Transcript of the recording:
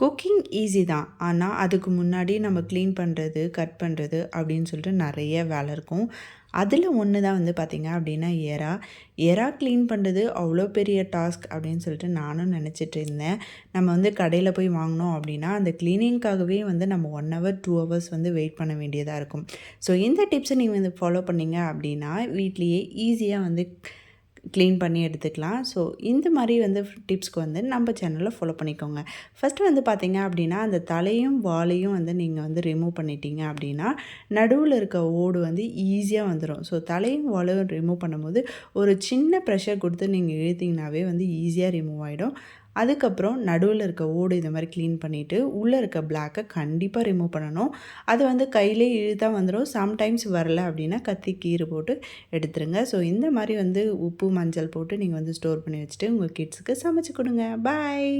Cooking easy தான். ஆனால் அதுக்கு முன்னாடி நம்ம க்ளீன் பண்ணுறது கட் பண்ணுறது அப்படின்னு சொல்லிட்டு நிறைய வேலை இருக்கும். அதில் ஒன்று தான் வந்து பார்த்திங்க அப்படின்னா எறா. எறா க்ளீன் பண்ணுறது அவ்வளோ பெரிய டாஸ்க் அப்படின்னு சொல்லிட்டு நானும் நினச்சிட்டு இருந்தேன். நம்ம வந்து கடையில் போய் வாங்கினோம் அப்படின்னா அந்த க்ளீனிங்க்காகவே வந்து நம்ம ஒன் ஹவர் டூ ஹவர்ஸ் வந்து வெயிட் பண்ண வேண்டியதாக இருக்கும். ஸோ இந்த டிப்ஸை நீங்கள் வந்து ஃபாலோ பண்ணிங்க அப்படின்னா வீட்லேயே ஈஸியாக வந்து க்ளீன் பண்ணி எடுத்துக்கலாம். ஸோ இந்த மாதிரி வந்து டிப்ஸ்க்கு வந்து நம்ம சேனலில் ஃபாலோ பண்ணிக்கோங்க. ஃபஸ்ட்டு வந்து பார்த்திங்க அப்படின்னா அந்த தலையும் வாலையும் வந்து நீங்கள் வந்து ரிமூவ் பண்ணிட்டீங்க அப்படின்னா நடுவில் இருக்க ஓடு வந்து ஈஸியாக வந்துடும் ஸோ தலையும் வாலையும் ரிமூவ் பண்ணும்போது ஒரு சின்ன ப்ரெஷர் கொடுத்து நீங்கள் இழுத்திங்கனாவே வந்து ஈஸியாக ரிமூவ் ஆகிடும் அதுக்கப்புறம் நடுவில் இருக்க ஓடு இந்த மாதிரி க்ளீன் பண்ணிவிட்டு உள்ளே இருக்க பிளாக்கை கண்டிப்பாக ரிமூவ் பண்ணணும். அது வந்து கையிலே இழுத்தா வந்துடும் சம்டைம்ஸ் வரல அப்படின்னா கத்தி கீறு போட்டு எடுத்துருங்க. ஸோ இந்த மாதிரி வந்து உப்பு மஞ்சள் போட்டு நீங்கள் வந்து ஸ்டோர் பண்ணி வச்சுட்டு உங்கள் கிட்ஸுக்கு சமைச்சு கொடுங்க. பாய்